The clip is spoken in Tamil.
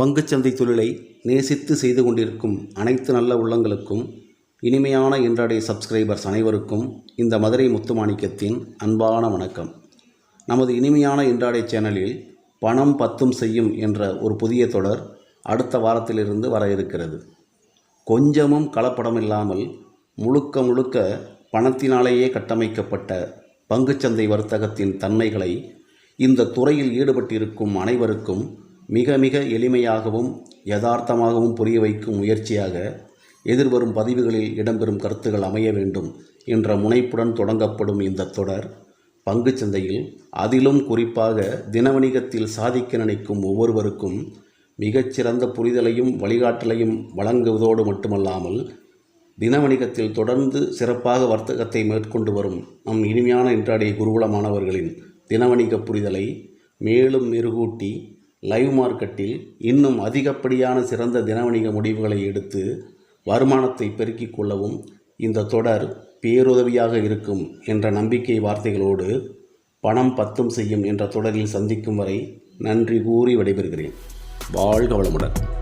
பங்குச்சந்தை தொழிலை நேசித்து செய்து கொண்டிருக்கும் அனைத்து நல்ல உள்ளங்களுக்கும் இனிமையான இன்றைய சப்ஸ்கிரைபர்ஸ் அனைவருக்கும் இந்த மதுரை முத்துமாணிக்கத்தின் அன்பான வணக்கம். நமது இனிமையான இன்றாடை சேனலில் பணம் பத்தும் செய்யும் என்ற ஒரு புதிய தொடர் அடுத்த வாரத்திலிருந்து வர இருக்கிறது. கொஞ்சமும் கலப்படமில்லாமல் முழுக்க முழுக்க பணத்தினாலேயே கட்டமைக்கப்பட்ட பங்குச்சந்தை வர்த்தகத்தின் தன்மைகளை இந்த துறையில் ஈடுபட்டிருக்கும் அனைவருக்கும் மிக மிக எளிமையாகவும் யதார்த்தமாகவும் புரிய வைக்கும் முயற்சியாக எதிர்வரும் பதிவுகளில் இடம்பெறும் கருத்துகள் அமைய வேண்டும் என்ற முனைப்புடன் தொடங்கப்படும் இந்த தொடர் பங்குச்சந்தையில் அதிலும் குறிப்பாக தினவணிகத்தில் சாதிக்க நினைக்கும் ஒவ்வொருவருக்கும் மிகச்சிறந்த புரிதலையும் வழிகாட்டலையும் வழங்குவதோடு மட்டுமல்லாமல் தினவணிகத்தில் தொடர்ந்து சிறப்பாக வர்த்தகத்தை மேற்கொண்டு வரும் நம் இனிமையான இன்றாடைய குருகுல மாணவர்களின் தினவணிக புரிதலை மேலும் மெருகூட்டி லைவ் மார்க்கெட்டில் இன்னும் அதிகப்படியான சிறந்த தினவணிக முடிவுகளை எடுத்து வருமானத்தை பெருக்கிக் கொள்ளவும் இந்த தொடர் பேருதவியாக இருக்கும் என்ற நம்பிக்கை வார்த்தைகளோடு பணம் பத்தும் செய்யும் என்ற தொடரில் சந்திக்கும் வரை நன்றி கூறி விடைபெறுகிறேன். வாழ்க வளமுடன்.